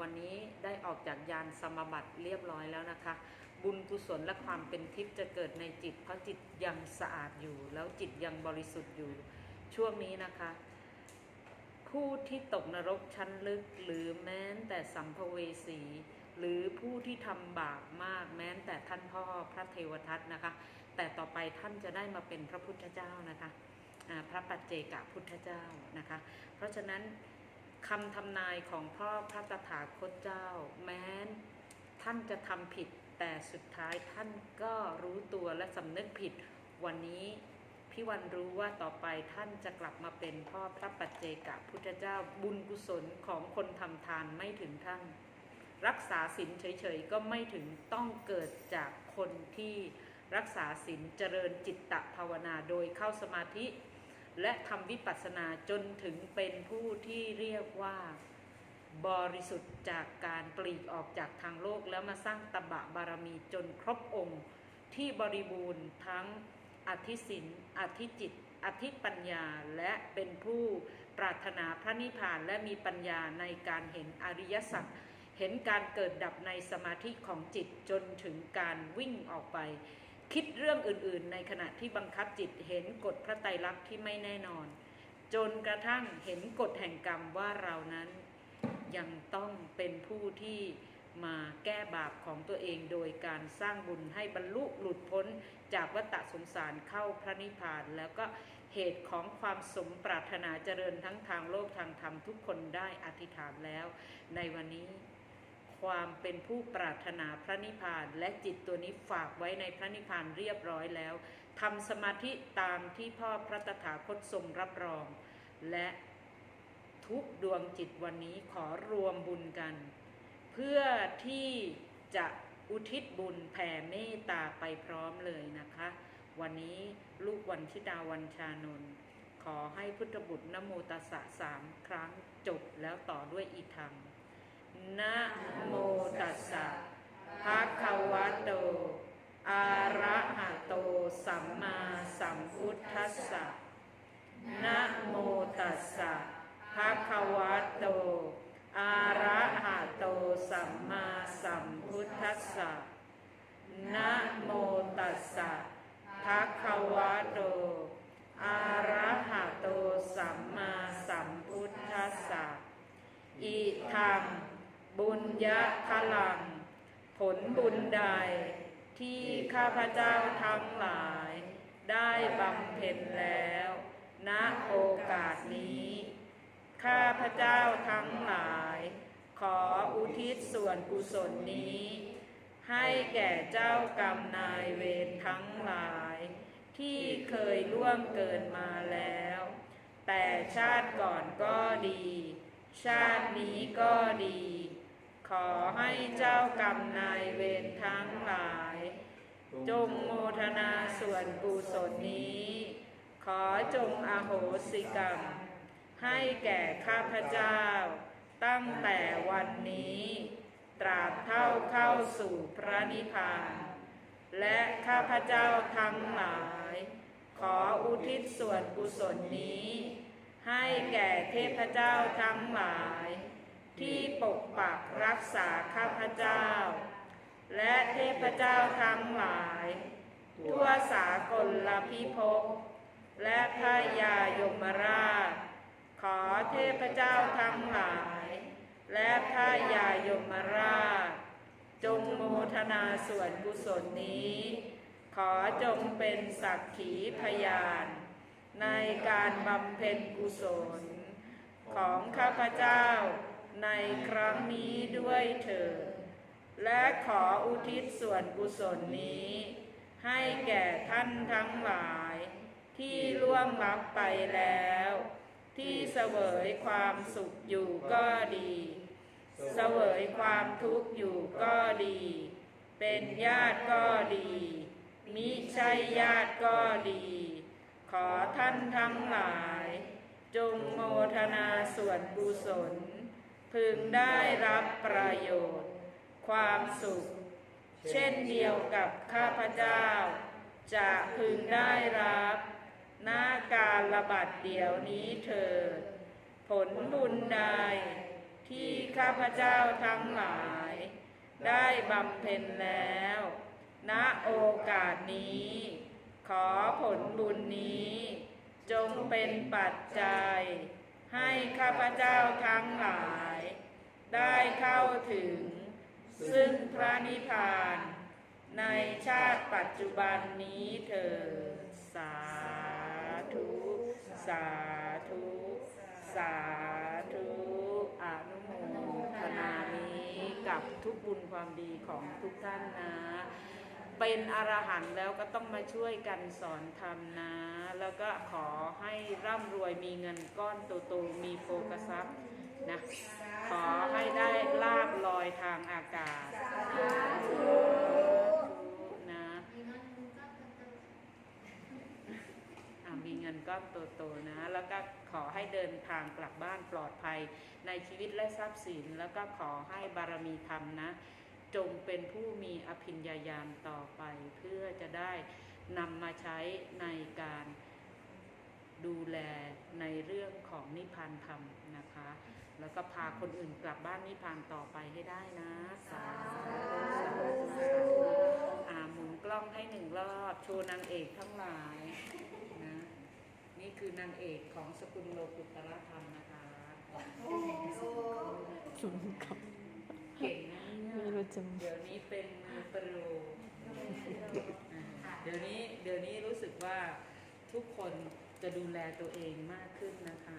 วันนี้ได้ออกจากยานสมบัติเรียบร้อยแล้วนะคะ บุญกุศลและความเป็นทิพย์จะเกิดในจิต เพราะจิตยังสะอาดอยู่ แล้วจิตยังบริสุทธิ์อยู่ช่วงนี้นะคะ ผู้ที่ตกนรกชั้นลึกหรือแม้แต่สัมภเวสีหรือผู้ที่ทำบาปมากแม้แต่ท่านพ่อพระเทวทัตนะคะ แต่ต่อไปท่านจะได้มาเป็นพระพุทธเจ้านะคะ พระปัจเจกพุทธเจ้านะคะ เพราะฉะนั้น คำทำนายของพ่อพระตถาคตเจ้า แม้นท่านจะทำผิด แต่สุดท้ายท่านก็รู้ตัวและสำนึกผิด วันนี้พี่วันรู้ว่าต่อไปท่านจะกลับมาเป็นพ่อพระปัจเจกพุทธเจ้าบุญกุศลของคนทำทานไม่ถึงท่าน รักษาศีลเฉยๆ ก็ไม่ถึงต้องเกิดจากคนที่รักษาศีลเจริญจิตตภาวนาโดยเข้าสมาธิ และทำวิปัสสนาจนถึงเป็นผู้ที่เรียกว่าบริสุทธิ์จากการปลีกออกจากทางโลกแล้วมาสร้างตบะบารมีจนครบองค์ ที่บริบูรณ์ทั้งอธิศินอธิจิต อธิปัญญาและเป็นผู้ปรารถนาพระนิพพานและมีปัญญาในการเห็นอริยสัจเห็นการเกิดดับในสมาธิของจิตจนถึงการวิ่งออกไป คิดเรื่องอื่นๆ ในขณะที่บังคับจิตเห็นกฎพระไตรลักษณ์ที่ไม่แน่นอน จนกระทั่งเห็นกฎแห่งกรรมว่าเรานั้นยังต้องเป็นผู้ที่มาแก้บาปของตัวเองโดยการสร้างบุญให้บรรลุหลุดพ้นจากวัฏสงสารเข้าพระนิพพาน แล้วก็เหตุของความสมปรารถนาเจริญทั้งทางโลกทางธรรมทุกคนได้อธิษฐานแล้ว ในวันนี้ ความเป็นผู้ปรารถนาพระนิพพาน และจิตตัวนี้ฝากไว้ในพระนิพพานเรียบร้อยแล้วทำสมาธิตามที่พ่อพระตถาคตทรงรับรอง และทุกดวงจิตวันนี้ขอรวมบุญกัน เพื่อที่จะอุทิศบุญแผ่เมตตาไปพร้อมเลยนะคะ วันนี้ลูกวันชิดาวันชานนท์ขอให้พุทธบุตรนโมตัสสะสามครั้งจบแล้วต่อด้วยอีกธรรม นะโมตัสสะภะคะวะโต อะระหะโต สัมมาสัมพุทธัสสะนะโมตัสสะภะคะวะโต อะระหะโต สัมมาสัมพุทธัสสะนะโมตัสสะภะคะวะโต อะระหะโต สัมมาสัมพุทธัสสะอีธรรม บุญยะพลัง ผลบุญใด ที่ข้าพเจ้าทั้งหลาย ได้บำเพ็ญแล้ว ณโอกาสนี้ ข้าพเจ้าทั้งหลาย ขออุทิศส่วนกุศลนี้ ให้แก่เจ้ากรรมนายเวรทั้งหลาย ที่เคยล่วงเกินมาแล้ว แต่ชาติก่อนก็ดี ชาตินี้ก็ดี ขอให้เจ้ากรรมนายเวรทั้งหลาย จงโมทนาส่วนกุศลนี้ ขอจงอโหสิกรรม ให้แก่ข้าพเจ้า ตั้งแต่วันนี้ ตราบเท่าเข้าสู่พระนิพพาน และข้าพเจ้าทั้งหลาย ขออุทิศส่วนกุศลนี้ ให้แก่เทพเจ้าทั้งหลาย ที่ปกปักรักษาข้าพเจ้า และเทพเจ้าทั้งหลาย ทั่วสากลลพิภพและพระยายมราช ขอเทพเจ้าทั้งหลาย และพระยายมราช จงโมทนาส่วนกุศลนี้ ขอจงเป็นสักขีพยาน ในการบำเพ็ญกุศล ของข้าพเจ้า ในครั้งนี้ด้วยเถิด และขออุทิศส่วนกุศลนี้ ให้แก่ท่านทั้งหลาย ที่ล่วงลับไปแล้ว ที่เสวยความสุขอยู่ก็ดี เสวยความทุกข์อยู่ก็ดี เป็นญาติก็ดี มิใช่ญาติก็ดี ขอท่านทั้งหลาย จงโมทนาส่วนกุศล พึงได้รับประโยชน์ ความสุข เช่นเดียวกับข้าพเจ้า จะพึงได้รับหน้าการระบัดเดี๋ยวนี้เถิดผลบุญใดที่ข้าพเจ้าทั้งหลาย ได้บำเพ็ญแล้ว ณโอกาสนี้ ขอผลบุญนี้ จงเป็นปัจจัย ให้ข้าพเจ้าทั้งหลาย ถึง ซึ่งพระนิพพาน ในชาติปัจจุบันนี้เถิดสาธุ สาธุ สาธุอนุโมทนานี้กับทุกบุญความดีของทุกท่านนะ เป็นอรหันต์แล้วก็ต้องมาช่วยกันสอนธรรมนะ แล้วก็ขอให้ร่ำรวยมีเงินก้อนโตๆมีโภกทรัพนะขอให้ได้ลาบลอยทางอากาศนะมีเงินก้อนโตๆนะ แล้วก็ขอให้เดินทางกลับบ้านปลอดภัยในชีวิตและทรัพย์สิน แล้วก็ขอให้บารมีธรรมนะ จงเป็นผู้มีอภิญญาญาณต่อไป เพื่อจะได้นำมาใช้ในการดูแลในเรื่องของนิพพานธรรมนะคะ แล้วก็พาคนอื่นกลับบ้านนิพพานต่อไปให้ได้นะ สาธุสาธุอาหมุนกล้องให้หนึ่งรอบโชว์นางเอกทั้งหลายนะ นี่คือนางเอกของสกุลโลกุตระธรรมนะคะศูนย์กับเก่งนะเนี่ย ไม่รู้จะเดี๋ยวนี้เป็นมือโปรูเดี๋ยวนี้เดี๋ยวนี้รู้สึกว่าทุกคนจะดูแลตัวเองมากขึ้นนะคะ